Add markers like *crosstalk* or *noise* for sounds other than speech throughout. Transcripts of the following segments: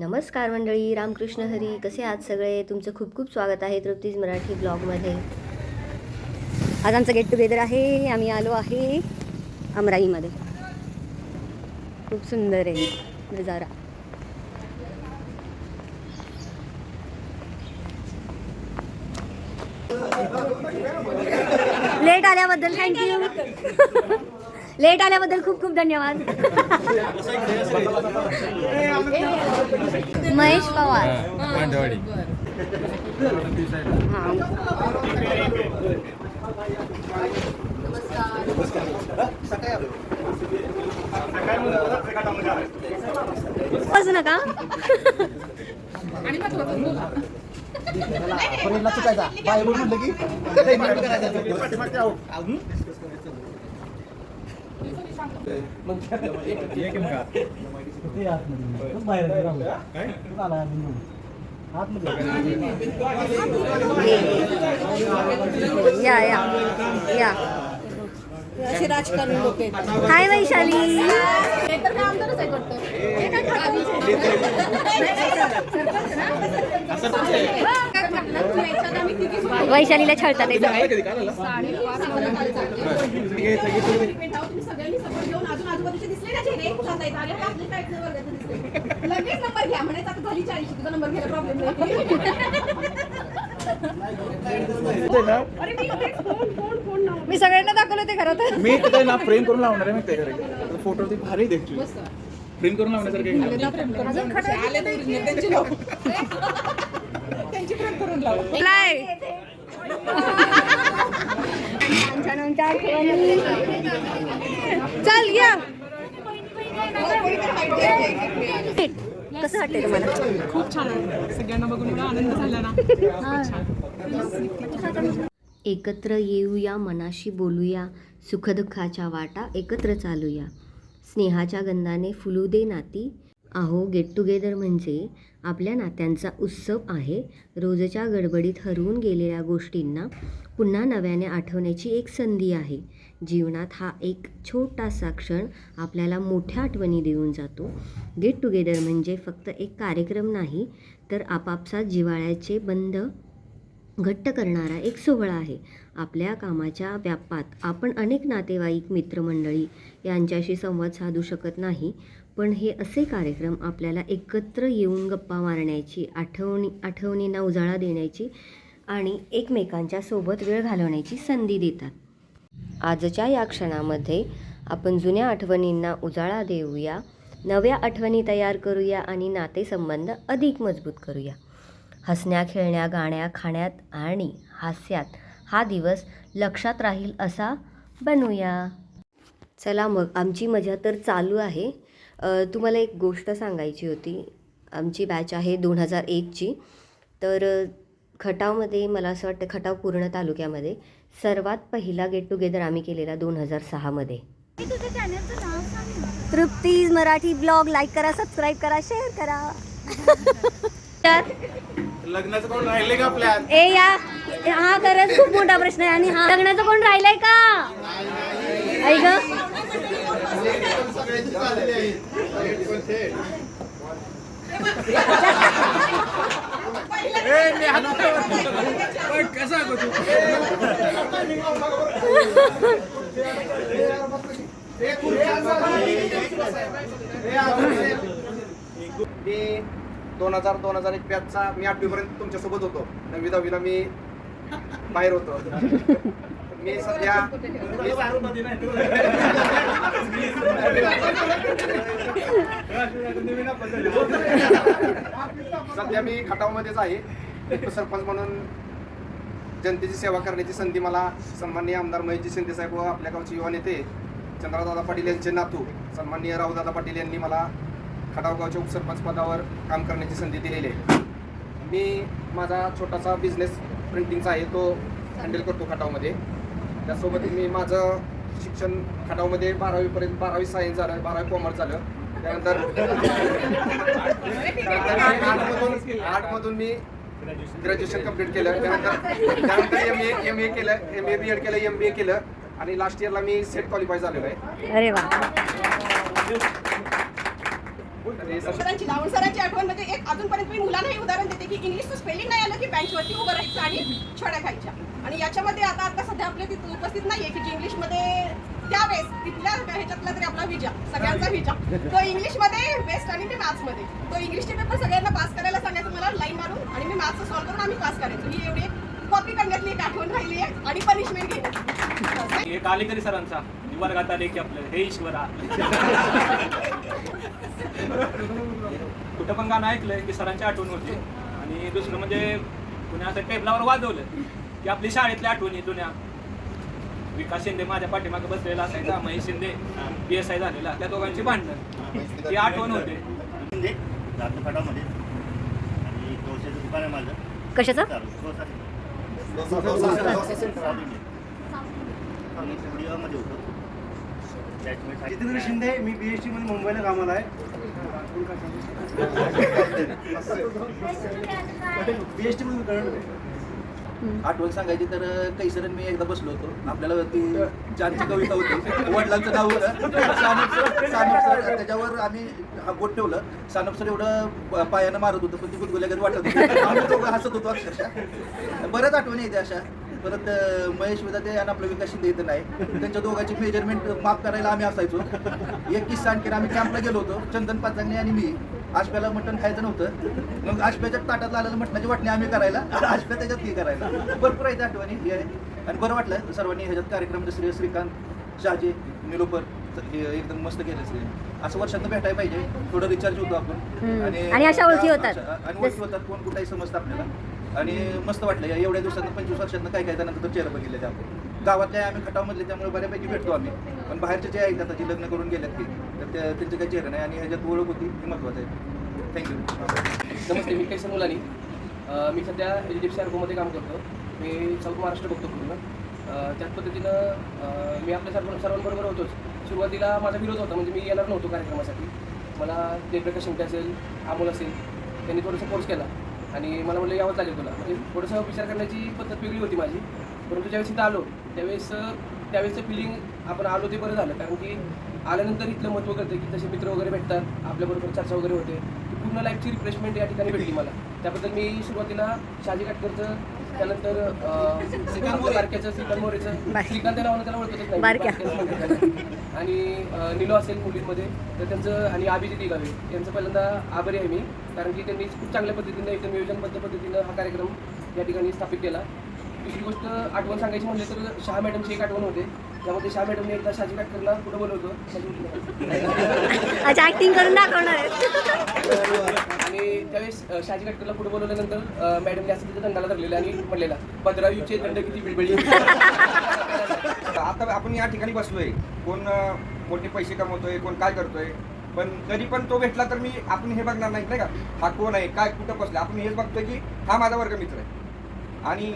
नमस्कार मंडळी रामकृष्ण हरी. कसे आहात सगळे? तुमचं खूप खूप स्वागत आहे तृप्तीज मराठी ब्लॉगमध्ये. आज आमचं गेट टुगेदर आहे. आम्ही आलो आहे अमराईमध्ये. खूप सुंदर आहे नजारा. लेट आल्याबद्दल थँक्यू लेट आल्याबद्दल खूप खूप धन्यवाद. महेश पवार. पांडवाडी. हां बसू नका चुकायचा की या या या. असे राजकारणी लोक हाय वैशाली. तर काय आमदारच वाटतं. हे काय वैशालीला छळतात साडेपाच वाजता Event आहोत, तुम्ही सगळ्यांनी support घेऊन अजून आजूबाजूचे दिसले ना चेहरे? जाता येतं. अरे, आपले काय इथलं वर्गाचं दिसतंय. लगेच नंबर घ्या. म्हणायचं आता झाली चाळीस तुझा नंबर घ्यायला प्रॉब्लेम अरे मी तेच फोन फोन फोन नाव? मी सगळ्यांना दाखवलं ते घरात मी तिथे ना फ्रेम करून लावणार आहे माहिती आहे घरी. फोटो ते भारी देखतो फ्रेम करून लावण्यासारखं त्यांची *laughs* करून लावू. चल या. कसं वाटतंय तुम्हाला? खूप छान आहे. सगळ्यांना बघून आनंद झाला ना. एकत्र येऊया मनाशी बोलूया सुखदुःखाच्या वाटा एकत्र चालूया. स्नेहाच्या गंधाने फुलू दे नाती अहो गेट टुगेदर म्हणजे आपल्या नात्यांचा उत्सव आहे. रोजच्या गडबडीत हरवून गेलेल्या गोष्टींना पुन्हा नव्याने आठवण्याची एक संधी आहे. जीवनात हा एक छोटासा क्षण आपल्याला मोठ्या आठवणी देऊन जातो. गेट टुगेदर म्हणजे फक्त एक कार्यक्रम नाही तर आपापसात जिव्हाळ्याचे बंध घट्ट करणारा एक सोहळा आहे. आपल्या कामाच्या व्यापात आपण अनेक नातेवाईक मित्रमंडळी यांच्याशी संवाद साधू शकत नाही. पण हे असे कार्यक्रम आपल्याला एकत्र येऊन गप्पा मारण्याची आठवणी आठवणींना उजाळा देण्याची आणि एकमेकांच्या सोबत वेळ घालवण्याची संधी देतात. आजच्या या क्षणामध्ये आपण जुन्या आठवणींना उजाळा देऊया नव्या आठवणी तयार करूया आणि नातेसंबंध अधिक मजबूत करूया. हसण्या खेळण्या गाण्या खाण्यात आणि हास्यात हा दिवस लक्षात राहील असा बनवूया चला मग आमची मजा तर चालू आहे. तुम्हाला एक गोष्ट सांगायची होती. आमची बॅच आहे दोन हजार एकची तर खटावमध्ये मला असं वाटतं खटाव पूर्ण तालुक्यामध्ये सर्वात पहिला गेट टुगेदर आम्ही केलेला दोन हजार सहामध्ये तृप्तीज मराठी ब्लॉग लाईक करा सबस्क्राईब करा शेअर करा. तर लग्नाचं कोण राहिले का आपल्या ए या हा खरंच खूप मोठा प्रश्न आहे आणि हा लग्नाचं कोण राहिलंय का? ऐक मी दोन हजार दोन हजार एक पॅचचा मी आठवीपर्यंत तुमच्यासोबत होतो. नववी दहावीला मी बाहेर होतो. मी सध्या सध्या मी खटावमध्येच आहे. उपसरपंच म्हणून जनतेची सेवा करण्याची संधी मला सन्माननीय आमदार महेशजी शिंदे साहेब व आपल्या गावचे युवा नेते चंद्रदादा पाटील यांचे नातू सन्माननीय रावदादा पाटील यांनी मला खटाव गावच्या उपसरपंच पदावर काम करण्याची संधी दिलेली आहे. मी माझा छोटासा बिझनेस प्रिंटिंगचा आहे तो हँडल करतो खटावमध्ये. त्यासोबत मी माझं शिक्षण खटावमध्ये बारावीपर्यंत बारावी सायन्स झालं बारावी कॉमर्स झालं. त्यानंतर आर्टमधून आर्टमधून मी ग्रॅज्युएशन कंप्लीट केलं. त्यानंतर त्यानंतर एम ए एम ए केलं एम ए बी एड केलं एम बी ए केलं. आणि लास्ट इयरला मी सेट क्वालिफाय झालेलो आहे. अरे सरांची लावण सरांची आठवण म्हणजे एक अजूनपर्यंत मी मुलांना हे उदाहरण देते की इंग्लिशचं स्पेलिंग नाही आलं की बेंचवरती उभं राहायचं आणि छड्या खायच्या. आणि याच्यामध्ये आता आता सध्या आपल्या तिथं उपस्थित नाहीये की जी इंग्लिशमध्ये त्यावेळेस तिथल्या ह्याच्यातला तरी आपला विजा सगळ्यांचा विजा तो इंग्लिशमध्ये बेस्ट आणि मी मॅथ्समध्ये तो इंग्लिशचे पेपर सगळ्यांना पास करायला सांगायचं मला लाईन मारून आणि मी मॅथ्स सॉल्व्ह करून आम्ही पास करायचो. ही एवढी कॉपी करण्यातली एक आठवण राहिली आहे आणि पनिशमेंट घेण्याची एक आलेकरी सरांचा. वर्गात आले की आपलं. हे ईश्वरा. कुठं पण गाणं ऐकलंय की सरांची आठवण होते. आणि दुसरं म्हणजे पुण्यासाठी असं टेबलावर वाजवलं. की आपली शाळेतली आठवणी जुन्या विकास शिंदे माझ्या पाठीमागे बसलेला असायचा Mahesh Shinde P S I झालेला त्या दोघांची भांडणं. ती आठवण होते. शिंदे खडामध्ये आणि डोश्याचं दुकान आहे माझं. कशाचं? डोसा स्टुडिओमध्ये होतो. जितेंद्र शिंदे मी बीएसटी मध्ये मुंबईला कामाला आहे. *laughs* बीएसटी मध्ये कळलं आठवण सांगायची तर कैसरन मी एकदा बसलो होतो. आपल्याला ती जानची कविता होती. वडिलांचं नाव होतं. सानप सर त्याच्यावर आम्ही हा बोट ठेवलं. सानप सर एवढं पायानं मारत होतं पण ती गुदगुल्याकडे वाटत होती. आम्ही दोघं हसत होतो अक्षरशः. बऱ्याच आठवणी येते अशा. परत महेश विधाते आणि आपलं विकास शिंदे इथं नाही. त्यांच्या दोघांची मेजरमेंट माफ करायला आम्ही असायचो. एक किस्सा आणखी आम्ही कॅम्पला गेलो होतो. चंदन पाचांगणे आणि मी. आशप्याला मटण खायचं नव्हतं. मग आशप्याच्या ताटात आलेलं मटणाची वाटणी आम्ही करायला आणि आशप्या त्याच्यात हे करायला. भरपूर आहेत आठवणी हे आहे आणि बरं वाटलं सर्वांनी ह्याच्यात कार्यक्रम श्री श्रीकांत शहाजी निलोपर हे एकदम मस्त केलं श्री असं वर्षात भेटायला पाहिजे. थोडं रिचार्ज होतो आपण. आणि अशा ओळखी होतात. आणि ओळखी होतात कोण कुठेही समजतं आपल्याला. आणि मस्त वाटलं या एवढ्या दिवसांना पंचवीस वर्षांना काय काय जणांचं तर चेहरा बघितले आपण. गावातल्या आम्ही खटावमधले त्यामुळे बऱ्यापैकी भेटतो आम्ही. पण बाहेरचे जे आहेत आता जी लग्न करून गेल्यात ते तर त्या- त्यांचे काही चेहरा नाही आणि ह्याच्यात ओळख होती हे महत्वाचं आहे. थँक्यू नमस्ते मी कैसन मुलानी. मी सध्या एच डी एफ सी आर्कोमध्ये काम करतो. मी साऊथ महाराष्ट्र बघतो पूर्ण. त्याच पद्धतीनं मी आपल्या सर्व सर्वांबरोबर होतोच. सुरुवातीला माझा विरोध होता म्हणजे मी येणार नव्हतो कार्यक्रमासाठी. मला जयप्रकाश शिंदे असेल अमोल असेल त्यांनी थोडंसं फोर्स केला. आणि मला म्हणलं यावंच लागेल तुला. म्हणजे थोडंसं विचार करण्याची पद्धत वेगळी होती माझी. परंतु ज्यावेळेस इथं आलो त्यावेळेस त्यावेळेसचं फिलिंग आपण आलो ते बरं झालं. कारण की आल्यानंतर इथलं महत्त्व कळतं की तसे मित्र वगैरे भेटतात आपल्याबरोबर चर्चा वगैरे होते. ती पूर्ण लाईफची रिफ्रेशमेंट या ठिकाणी भेटली मला. त्याबद्दल मी सुरुवातीला शहाजी काटकरचं त्यानंतर श्रीकांत बारक्याचं श्रीकांत मोरेचं श्रीकांत नावानं त्याला ओळखतच नाही. आणि निलो असेल मुलींमध्ये तर त्यांचं आणि अभिजित गावे यांचं पहिल्यांदा आभारी आहे मी कारण की त्यांनी खूप चांगल्या पद्धतीनं एकदम नियोजनबद्ध पद्धतीनं हा कार्यक्रम या ठिकाणी स्थापित केला. दुसरी गोष्ट आठवण सांगायची म्हणले तर शहा मॅडमची एक आठवण होते. त्यामध्ये शहा मॅडमने एकदा शहाजी काटकरला कुठं बोलवतो अच्छा ऍक्टिंग करून दाखवणार आणि त्यावेळेस अ, शहाजी काटकरला पुढे बोलवल्यानंतर मॅडमने असं तिथे दंडाला धरलेलं आणि म्हणलेला भद्रायूचे दंड किती बिळबिळी. आता आपण या ठिकाणी बसलोय. कोण मोठे पैसे कमवतोय कोण काय करतोय पण तरी पण तो भेटला तर मी आपण हे बघणार नाही नाही का? हा कोण आहे काय कुठं बसले आपण हेच बघतोय की हा माझा वर्ग मित्र आहे. आणि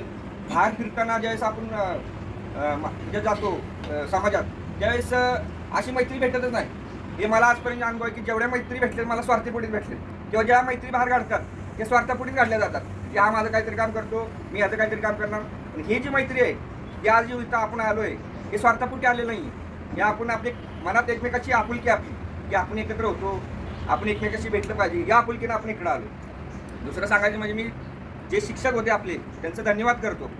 बाहेर फिरताना ज्यावेळेस आपण जे जातो समाजात त्यावेळेस अशी मैत्री भेटतच नाही. हे मला आजपर्यंत अनुभव आहे की जेवढ्या मैत्री भेटले मला स्वार्थीपोटीच भेटले किंवा ज्या मैत्री बाहेर काढतात ते स्वार्थापोटीच काढल्या जातात. की हा माझं काहीतरी काम करतो मी याचं काहीतरी काम करणार. पण ही जी मैत्री आहे ही आज जी इथं आपण आहे हे स्वार्थापुटी आले नाही हे आपण आपले मनात एकमेकाची आपुलकी आपली की आपण एकत्र होतो आपण एकमेकाशी भेटलं पाहिजे या आपुलकीनं आपण इकडं आलो दुसरं सांगायचं म्हणजे मी जे शिक्षक होते आपले त्यांचं धन्यवाद करतो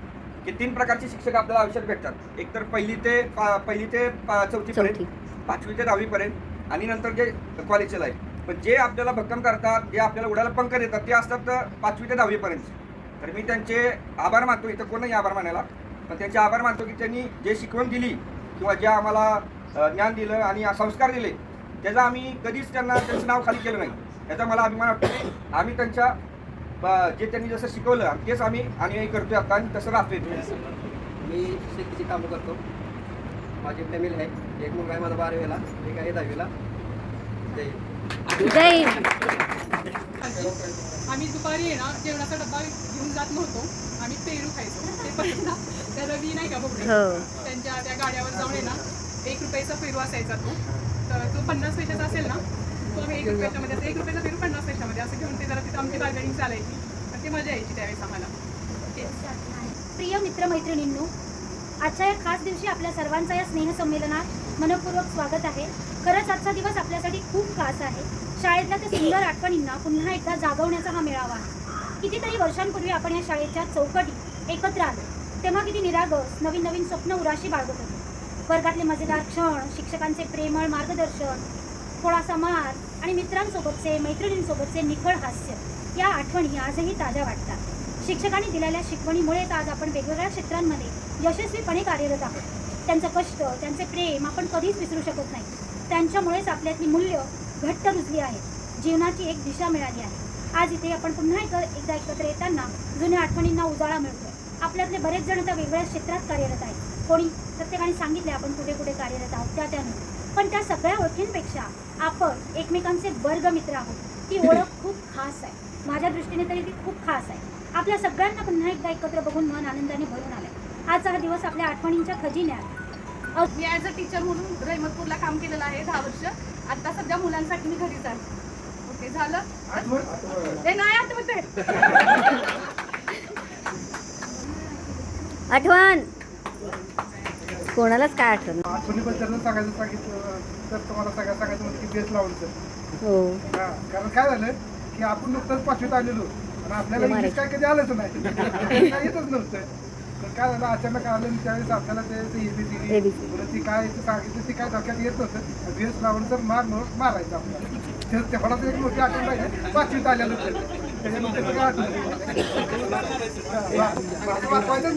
की तीन प्रकारचे शिक्षक आपल्याला आयुष्यात भेटतात. एक तर पहिली ते पहिली ते चौथीपर्यंत चौथी. पाचवी ते दहावीपर्यंत आणि नंतर जे कॉलेजचे लाईफ पण जे आपल्याला भक्कम करतात जे आपल्याला उडाला पंख देतात ते असतात पाचवी ते दहावीपर्यंत तर मी त्यांचे आभार मानतो इथं कोण नाही आभार मानायला पण त्यांचे आभार मानतो की त्यांनी जे शिकवण दिली किंवा ज्या आम्हाला ज्ञान दिलं आणि संस्कार दिले त्याचा आम्ही कधीच त्यांना त्यांचं नाव खाली केलं नाही. याचा मला अभिमान वाटतो. की आम्ही त्यांच्या जे त्यांनी जसं शिकवलं तेच आम्ही अनुयायी करतोय आता आणि तसं राहतोय. मी शेतीची कामं करतो. माझी फॅमिली आहे. एक मुलगा आहे माझा बारावीला एक आहे दहावीला. जय. आम्ही दुपारी आहे ना जेवणाचा डब्बा घेऊन जात नव्हतो. आम्ही पेरू खायचो. ते पण ना त्या रवी नाही का बघू हो. त्यांच्या त्या गाड्यावर जाऊन आहे ना एक रुपयाचा पेरू असायचा तो. तर तो पन्नास पैशाचा असेल ना तो आम्ही एक रुपयाच्यामध्ये असं एक रुपयाचा पेरू पन्नास पैशामध्ये असं घेऊन ते जरा तिथं आमची बार्गेनिंग चालायची. तर ती मजा यायची त्यावेळेस आम्हाला. प्रिय मित्रमैत्रिणींनो आजच्या या खास दिवशी आपल्या सर्वांचा या स्नेहसंमेलनात मनपूर्वक स्वागत आहे. खरंच आजचा दिवस आपल्यासाठी खूप खास आहे. शाळेतल्या त्या सुंदर आठवणींना पुन्हा एकदा जागवण्याचा हा मेळावा आहे. कितीतरी वर्षांपूर्वी आपण या शाळेच्या चौकटीत एकत्र आलो. तेव्हा किती निरागस नवीन नवीन स्वप्न उराशी बाळगत होतो. वर्गातले मजेदार क्षण शिक्षकांचे प्रेमळ मार्गदर्शन थोडासा मार आणि मित्रांसोबतचे मैत्रिणींसोबतचे निखळ हास्य. या आठवणी आजही ताज्या वाटतात. शिक्षकांनी दिलेल्या शिकवणीमुळेच आज आपण वेगवेगळ्या क्षेत्रांमध्ये यशस्वीपणे कार्यरत आहोत. त्यांचं कष्ट त्यांचे प्रेम आपण कधीच विसरू शकत नाही. त्यांच्यामुळेच आपल्यातली मूल्य घट्ट रुजली आहेत जीवनाची एक दिशा मिळाली आहे. आज इथे आपण पुन्हा एक एकदा एकत्र येताना जुन्या आठवणींना उजाळा मिळतोय. आपल्यातले बरेच जण आता वेगवेगळ्या क्षेत्रात कार्यरत आहेत. कोणी प्रत्येकाने सांगितले आपण कुठे कुठे कार्यरत आहोत त्या त्यानुसार पण त्या सगळ्या ओळखींपेक्षा आपण एकमेकांचे वर्ग मित्र आहोत. ती ओळख खूप खास आहे. माझ्या दृष्टीने तरी ती खूप खास आहे. आपल्या सगळ्यांना पुन्हा एकदा एकत्र बघून मन आनंदाने भरून आलंय. आजचा हा दिवस आपल्या आठवणींच्या खजिन्यात मी ॲज अ टीचर म्हणून रहिमतपूरला काम केलेलं आहे दहा वर्ष. आता सध्या मुलांसाठी मी घरीच आहे. ओके झालं? ते नाही आठवते आठवण. कोणालाच काय आठवण आठवणीबद्दल सांगायचं सांगितलं तर तुम्हाला सगळ्या सांगायचं म्हणजे की बेस लावून हो. हा कारण काय झालं की आपण नुकतंच पाचवीत आलेलो आणि आपल्याला इंग्लिश काय कधी आलंच नाही. काय येतच नव्हतं. तर काय झालं अचानक आलं आणि त्यावेळेस आपल्याला ते ABC. पुढे ती काय सांगितलं ती काय डोक्यात येत नव्हतं. बेस लावून तर मार म्हणून मारायचं आपल्याला. ते- तेवढाच एक मोठी आठवण राहिली. पाचवीत आलेलो तर त्याच्यानंतर काय आठवण वाचवायचं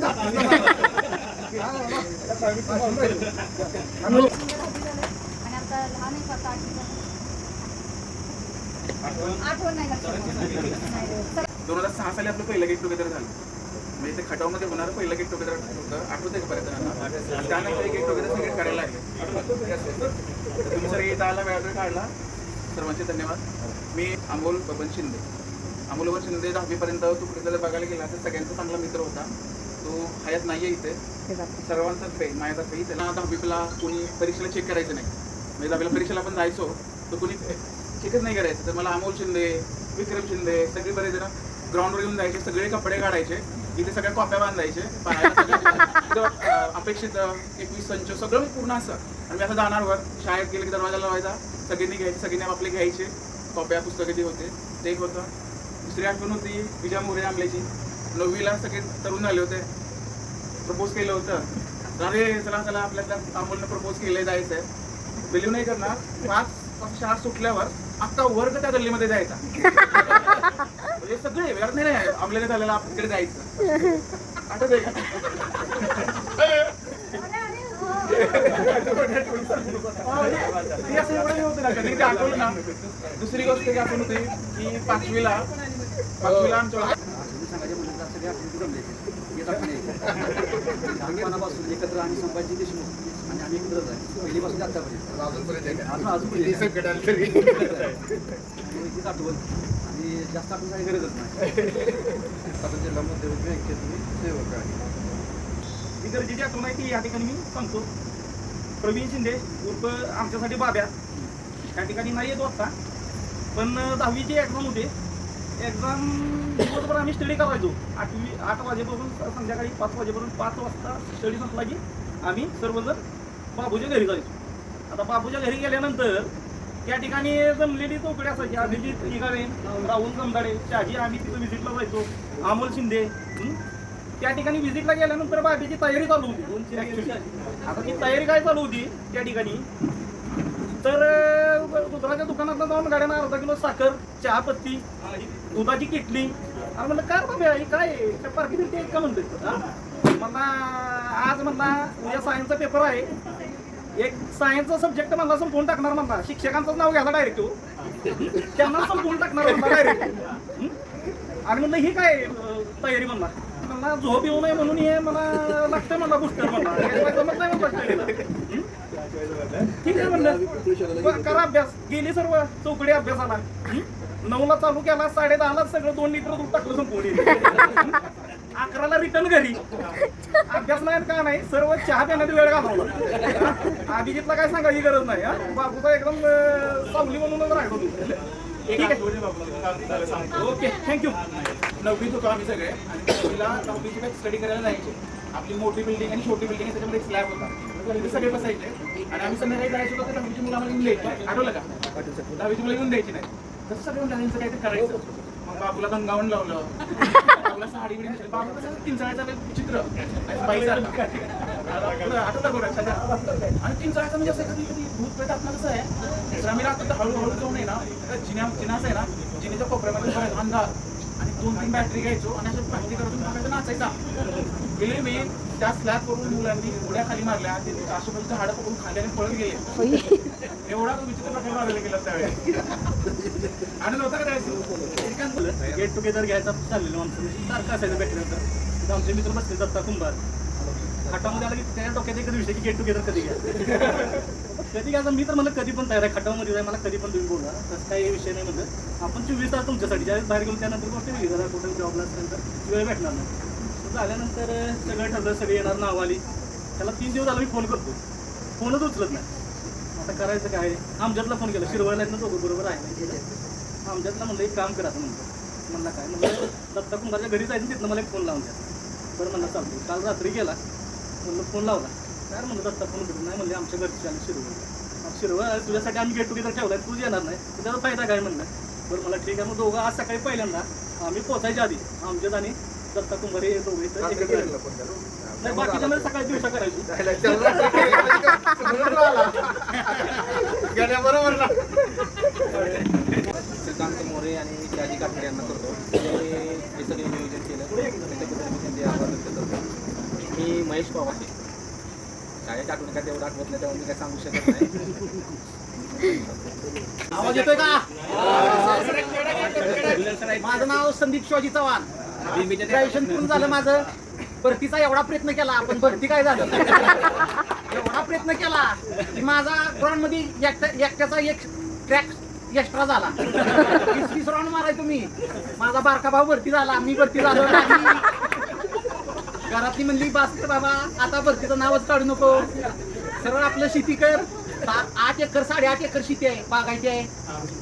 दोन हजार सहा साली आपलं पहिलं गेट टुगेदर झालं. म्हणजे ते खटावमध्ये होणार पहिलं गेट टुगेदर होतं. आठवते का पर्यंत त्यानंतर गेट टुगेदर सगळे काढायला लागले. तुम्ही सगळे इथं आला वेळा वेळ काढला. सर्वांचे धन्यवाद. मी अमोल बबन शिंदे. अमोल बबन शिंदे दहावीपर्यंत तू जर बघायला गेला तर सगळ्यांचा चांगला मित्र होता. तो हयात नाही. आहे इथे सर्वांतर्फे माझ्यातर्फे त्याला दहावीला कोणी परीक्षेला चेक करायचं नाही. म्हणजे दहावीला परीक्षेला आपण जायचो तर कोणी चेकच नाही करायचं. तर मला अमोल शिंदे विक्रम शिंदे सगळे बरेच जण ग्राउंडवर येऊन जायचे सगळे कपडे काढायचे इथे सगळ्या कॉप्या बांधायचे *laughs* अपेक्षित एकवीस संच सगळं पूर्ण असं. आणि मी असं जाणार वर. शाळेत गेले की दरवाजा लावायचा. सगळ्यांनी घ्यायचे सगळ्यांनी आपले घ्यायचे. कॉप्या पुस्तकं जे होते ते एक होतं. दुसरी आठवण होती विजय मोरे आंबल्याची नववीला सगळे तरुण झाले होते. प्रपोज केलं होतं. अरे चला चला आपल्याला अमोलनं प्रपोज केलं जायचं आहे बिलीव नाही करणार. पाच पाच शाळा सुटल्यावर अख्खा वर्ग त्या गल्लीमध्ये जायचा. म्हणजे सगळे वेळ नाही नाही आपल्याला झालेला आपल्याकडे जायचं. आठवत आहे का आठवलं ना? दुसरी गोष्ट ही आठवण होती की पाचवीला पाचवीला आमच्या सांगायचे म्हणजे सगळे आठवणी जमले येत आपण लहानपणापासून एकत्र आम्ही संभाजी देशमुख आणि आम्ही एकत्रच आहे. पहिलीपासून आतापर्यंत अजून अजून आठवण. आणि जास्त आठवण काही गरजच नाही. सातारा जिल्हा मध्यवर्ती बँकेत मी सेवक आहे ही गरजेची आठवण आहे ती या ठिकाणी मी सांगतो. प्रवीण शिंदे उर्फ आमच्यासाठी बाब्या. त्या ठिकाणी नाही येतो आता पण दहावीची एक्झाम होते. एक्झाम दिवसभर आम्ही स्टडी करायचो. आठवी आठ वाजेपासून संध्याकाळी पाच वाजेपासून पाच वाजता स्टडी संपला की आम्ही सर्वजण बाबूच्या घरी जायचो. आता बाबूच्या घरी गेल्यानंतर त्या ठिकाणी जमलेली चौकडी असायची. अभिजित निघावे राहुल जमदाडे शहाजी आम्ही तिथं व्हिजिटला जायचो. अमोल शिंदे त्या ठिकाणी व्हिजिटला गेल्यानंतर बाबीची तयारी चालू होती. आता ती तयारी काय चालू होती? त्या ठिकाणी तर दुधाच्या दुकानात जाऊन गाड्यानं अर्धा किलो साखर चहा पत्ती दुधाची किटली. अरे म्हणलं काय बाबा हे? काय आहे? पार्टी का? म्हणतोय. म्हणला आज म्हणला उद्या सायन्सचा पेपर आहे. एक सायन्सचा सब्जेक्ट म्हणला संपवून टाकणार म्हणला. शिक्षकांचं नाव घ्यायला डायरेक्ट हो. त्यांना संपवून टाकणार म्हणला डायरेक्ट आणि म्हणलं ही काय तयारी म्हणला? म्हणला झोप येऊ नये म्हणून हे मला लागतंय म्हणला बुस्टर म्हणला. हे जमत नाही म्हणला ठीक आहे म्हणलं करा अभ्यास. गेली सर्व चौकडी अभ्यासाला. नऊला चालू केला साडे दहाला सगळं दोन लिटर दूध टाकलं संपवून अकराला रिटर्न घरी. अभ्यास नाही का नाही सर्व चहा पिण्यात वेळ घालवला. अभिजितला काय सांगायची गरज नाही हा? बाबूचा एकदम सावली म्हणूनच राहिलो तू ठीक आहे. ओके थँक्यू नववीत होतो आम्ही सगळे. आणि नववीला नववीची स्टडी करायला जायचे. आपली मोठी बिल्डिंग आणि छोटी बिल्डिंग त्याच्यामध्ये स्लॅब होता. म्हणजे सगळे बसायचे. आणि आम्ही संध्याकाळी जायचो होतो तर दहावीची मुलं आम्हाला येऊन द्यायची. आठवलं का? दहावीची मुलं येऊन द्यायची नाही. तसं सगळं मुलांचं काहीतरी करायचं. मग बाबूला गंगावून लावलं. बाबूला साडी बिडी बाबू कसं किंचाळ्याचं चित्र. आठवलं का आणि किंचाळ्याचं म्हणजे असं कधी कधी भूत प्रेत आपलं कसं आहे तर आम्ही राहतो तर हळूहळू जाऊन आहे ना जिन्या जिनास आहे ना जिनेच्या कोपऱ्यामध्ये अंधार. आणि दोन तीन बॅटरी घ्यायचो आणि असं बॅटरी करून नाचायचा. गेले मी त्या स्लॅब वरून मुलांनी उड्या खाली मारल्या ते आजूबाजूचं हाडं पकडून खाली आणि पळत गेले. एवढा तो विचित्र प्रकार मारला गेला त्यावेळी. आणि नव्हता का त्यावेळेस गेट टुगेदर घ्यायचा चाललेलं आमचं. म्हणजे सारखं असायचं भेटल्यानंतर तिथं आमचे मित्र बसले दत्ता कुंभार. खटामध्ये आला की त्याच्या डोक्यात एकच विषय की गेट टुगेदर कधी घ्या? कधी घ्यायचं? मी तर म्हणलं कधी पण तयार आहे. खटामध्ये जाय मला कधी पण तुम्ही बोला तसं काही विषय नाही म्हणलं. आपण चोवीस तास तुमच्यासाठी. ज्यावेळेस बाहेर गेलो त्यानंतर गोष्ट वेगळी. जरा कुठे जॉबला असल्यानंतर वेळ भेटणार नाही. झाल्यानंतर सगळं ठरलं सगळी येणार नाव आली त्याला तीन दिवस आला मी फोन करतो फोनच उचलत नाही. आता करायचं काय? आमच्यातला फोन केला. शिरवायला येत दोघं बरोबर आहे. नाही आमच्यातला म्हणलं एक काम करा म्हणतो म्हणलं. काय? म्हणलं दत्ता कुंभारच्या घरी जायचं तिथनं मला एक फोन लावून द्या. बरं म्हणलं चालतो काल रात्री गेला. म्हणलं फोन लावला. काय म्हणलं दत्ता फोन भेटून नाही? म्हणले आमच्या घरची आली शिरवळ. शिरवळ तुझ्यासाठी आम्ही गेट टुगेदर ठेवलाय तू येणार नाही. तर त्याचा फायदा काय म्हणलं? बरं मला ठीक आहे. मग दोघं आज सकाळी पहिल्यांदा आम्ही पोचायच्या आधी आमच्यात आणि दत्ता कुंभार. नाही बाकीच्या मध्ये सकाळी दिवसा करायची. बरोबर श्रीकांत मोरे आणि शहाजी काकडे यांना करतो. हे सगळे नियोजन केलं. त्याच्याबद्दल मी त्यांचे आभार व्यक्त करतो. मी महेश पवासे शाळेच्या आठवणी काय तेवढं आठवत नाही तेव्हा मी काय सांगू शकत नाही. आवाज येतोय का? माझं नाव संदीप शिवाजी चव्हाण. ग्रॅज्युएशन पूर्ण झालं माझं? भरतीचा एवढा प्रयत्न केला. आपण भरती काय झालं? एवढा प्रयत्न केला की माझा ग्राउंडमध्ये एकट्याचा एक ट्रॅक एक्स्ट्रा झाला. वीस वीस राऊंड मारायचो मी. माझा बारका भाऊ भरती झाला. मी भरती झालो घरातली म्हणली बास बाबा आता भरतीचं नावच काढू नको. सरळ आपलं शेती कर. आठ एकर साडेआठ एकर शेती आहे बागायची आहे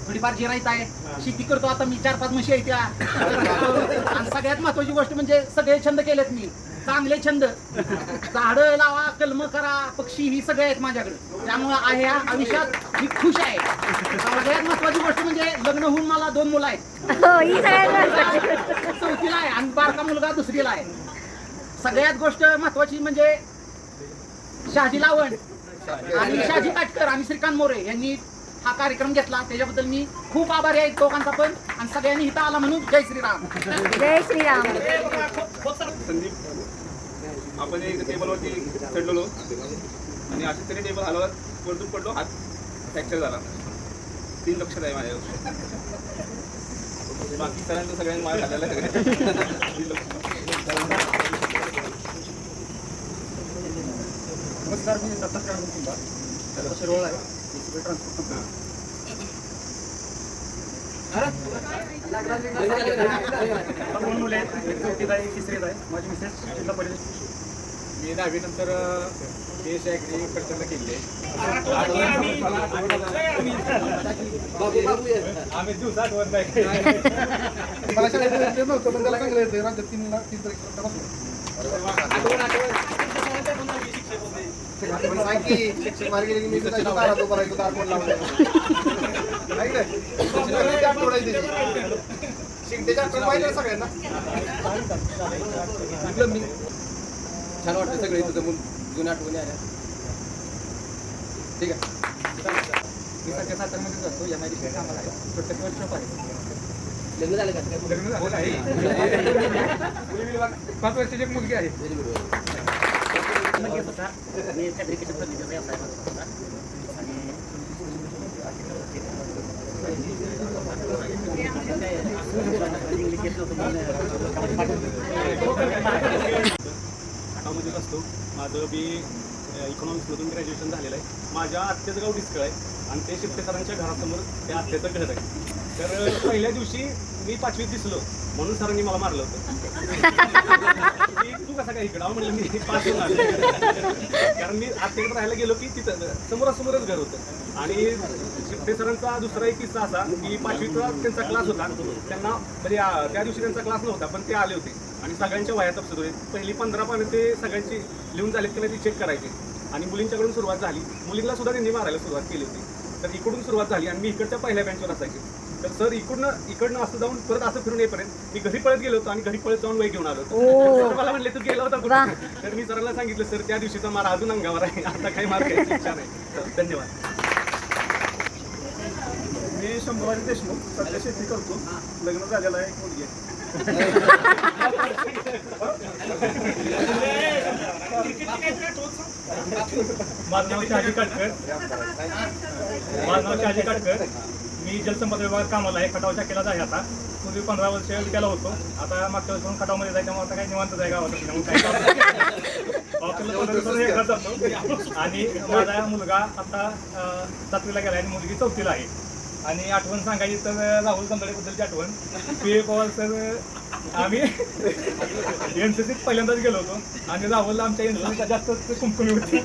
थोडीफार जिरायचं आहे. शेती करतो आता मी चार पाच म्हशी आहेत त्या. आणि सगळ्यात महत्वाची गोष्ट म्हणजे सगळे छंद केलेत मी. चांगले छंद. झाडं लावा कलम करा पक्षी ही सगळे आहेत माझ्याकडे. त्यामुळे आहे या आयुष्यात मी खुश आहे. सगळ्यात महत्वाची गोष्ट म्हणजे लग्न होऊन मला दोन मुलं आहेत. हो चौथीला आहे आणि बारका मुलगा दुसरीला आहे. सगळ्यात गोष्ट महत्वाची म्हणजे शहाजी लावण. आणि शहाजी काटकर आणि श्रीकांत मोरे यांनी हा कार्यक्रम घेतला. त्याच्याबद्दल मी खूप आभारी आहे दोघांचा पण. आणि सगळ्यांनी इथं आला म्हणून जय श्रीराम. जय श्रीराम. संदीप आपण एक टेबलवरती चढलेलो आणि अशा तरी टेबल हलवत वरतून पडलो हात फ्रॅक्चर झाला. तीन लक्षात आहे माझ्या बाकी सरांचं सगळ्यांनी मला झालेलं आहे. नमस्कार मी दत्तात्रय कुंभार त्याचा शिरोळ आहे. मुन्सिपल ट्रान्सपोर्ट कंपनी मला दोन मुले आहेत. एक चौथीत आहे तिसरीत आहे. माझी मिसेस जिल्हा परिषद मी दहावीनंतर एस ॲग्री केली आम्ही दिवस आठवत नाही. मला शाळेत येत नव्हतं पण त्याला चांगलं येतं राज्यात तीन लाख तीन तारीख की मार्ग गेले की मी दार कोण लावलं आठवण पाहिजे सगळ्यांना? छान वाटतं सगळे इथं जमून. जुन्या आठवणी आल्या. ठीक आहे. मी सध्या सातारमध्ये जातो डी कामाला आहे. प्रत्येक वर्ष आहे. लग्न झालं का? पाच वर्षाची एक मुलगी आहे. मी फॅब्रिकेशन फर्निचरचा व्यवसाय करत होता. आणि इंग्लिश असतो. माझं बी इकॉनॉमिक्समधून ग्रॅज्युएशन झालेलं आहे. माझ्या आत्याचं गाव डिस्कळ आहे. आणि ते शिफ्टे सरांच्या घरासमोर त्या आत्याचं घर आहे. तर पहिल्या दिवशी मी पाचवीत दिसलो. म्हणून सरांनी मला मारलं होतं. तू कसा काय इकडं? म्हणलं मी पाच कारण मी आत्याकडे राहायला गेलो की तिथं समोरासमोरच घर होतं. आणि शिट्टे सरांचा दुसरा एक किस्सा असा की पाचवीचा त्यांचा क्लास होता. त्यांना म्हणजे त्या दिवशी त्यांचा क्लास नव्हता पण ते आले होते. आणि सगळ्यांच्या वया तपसत होते. पहिली पंधरा पानं ते सगळ्यांची लिहून झाले की नाही ती चेक करायची. आणि मुलींच्याकडून सुरुवात झाली. मुलींना सुद्धा त्यांनी मारायला सुरुवात केली होती. तर इकडून सुरुवात झाली आणि मी इकडच्या पहिल्या बँचवर असायचे. तर सर इकडनं इकडनं असं जाऊन परत असं फिरून येईपर्यंत मी घरी पळत गेलो होतो आणि घरी पळत जाऊन वय घेऊन आलो होतो. ओ. तर सर मला म्हणले तू गेला होता. कुठे तर मी सरांना सांगितलं सर त्या दिवशीचा मार अजून अंगावर आहे आता काही मार घ्यायची इच्छा नाही तर धन्यवाद मी शंभूराज देशमुख सध्या शेती करतो लग्न झालेलं आहे एक मुलगी आहे. माझं नाव शहाजी काटकर माझं नाव शहाजी काटकर मी जलसंपदा विभागात कामाला आहे खटावच्या केला आहे आता. पूर्वी पंधरा वर्ष विद्याला होतो. आता मागच्या वर्षी खटावमध्ये जायचं त्यामुळे आता काही निवांत जाय गावात जातो. आणि माझा मुलगा आता सातवीला गेला आणि मुलगी चौथीला आहे. आणि आठवण सांगायची तर राहुल कंदळेबद्दलची आठवण. पी ए पवार सर आम्ही एन सी सीत पहिल्यांदाच गेलो होतो. आणि राहुलला आमच्या एन सी सीचा जास्त कुमकुमी होती.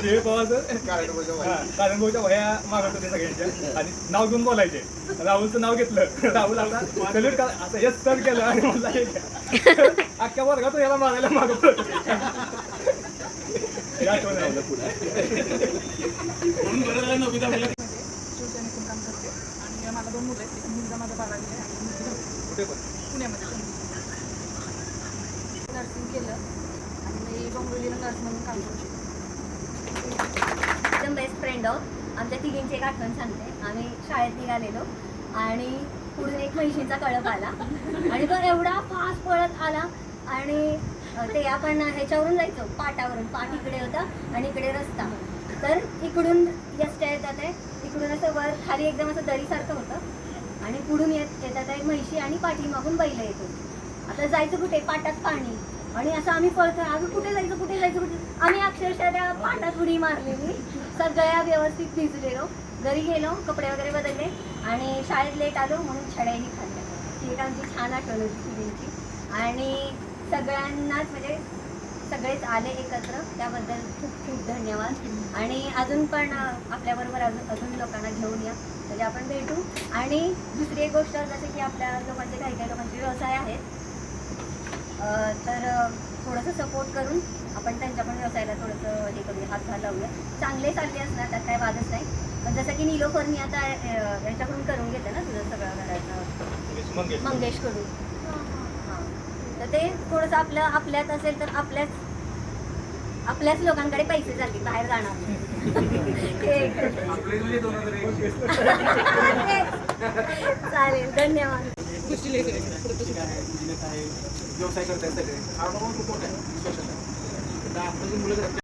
पी ए पवार सर कारण भाऊच्या वया मागत होते सगळ्यांच्या. आणि नाव घेऊन बोलायचे. राहुलचं नाव घेतलं. राहुल आता सल्यूट करा आता हे सर केलं. आणि मला अख्ख्या वर्गात याला मारायला मागत आठवण. आहे शिवसेनेतून काम करते आणि मला दोन मुलं आहेत एक मुलगा माझा पुण्यामध्ये नर्सिंग केलं आणि मी डोंबिवलीला नर्स म्हणून काम करू एकदम बेस्ट फ्रेंड आहोत आमच्या तिघींची एक आठवण सांगते. आम्ही शाळेत निघालेलो आणि पुढून एक म्हैशीचा कळप आला. आणि तो एवढा फास्ट पळत आला आणि ते आपण ह्याच्यावरून जायचो पाटावरून. पाट इकडे होता आणि इकडे रस्ता. तर इकडून यष्ट्या येतात आहे. इकडून असं वर खाली एकदम असं दरीसारखं होतं. आणि पुढून येत येतात. आहे म्हैशी आणि पाठीमागून बैल येतो. आता जायचं कुठे? पाटात पाणी. आणि असं आम्ही पळतोय. अगं कुठे जायचं? कुठे जायचं? कुठे? आम्ही अक्षरशः त्या पाटात उडी मारलेली. सगळ्या व्यवस्थित भिजलेलो. घरी गेलो. कपडे वगैरे बदलले. आणि शाळेत लेट आलो म्हणून छड्याही खाल्ल्या. ती एक आमची छान आठवण होती फिलिंगची आणि सगळ्यांनाच म्हणजे सगळेच आले एकत्र त्याबद्दल खूप खूप धन्यवाद. आणि अजून पण आपल्याबरोबर अजून अजून लोकांना घेऊन या. म्हणजे आपण भेटू. आणि दुसरी एक गोष्ट जसे की आपल्या लोकांचे काही काही लोकांचे व्यवसाय आहेत. अं, तर थोडंसं सपोर्ट करून आपण त्यांच्या पण व्यवसायाला थोडंसं हे करूया हातभार लावूया. चांगले चालले असणार त्यात काही वादच नाही. पण जसं की निलोफरनी आता याच्याकडून करून घेतलं ना तुझं सगळं घराचं मंगेश मंगेशकडून ते थोडंसं आपलं आपल्यात असेल तर आपल्याच आपल्याच लोकांकडे पैसे झाले बाहेर जाणार चालेल धन्यवाद व्यवसाय करतायत सगळे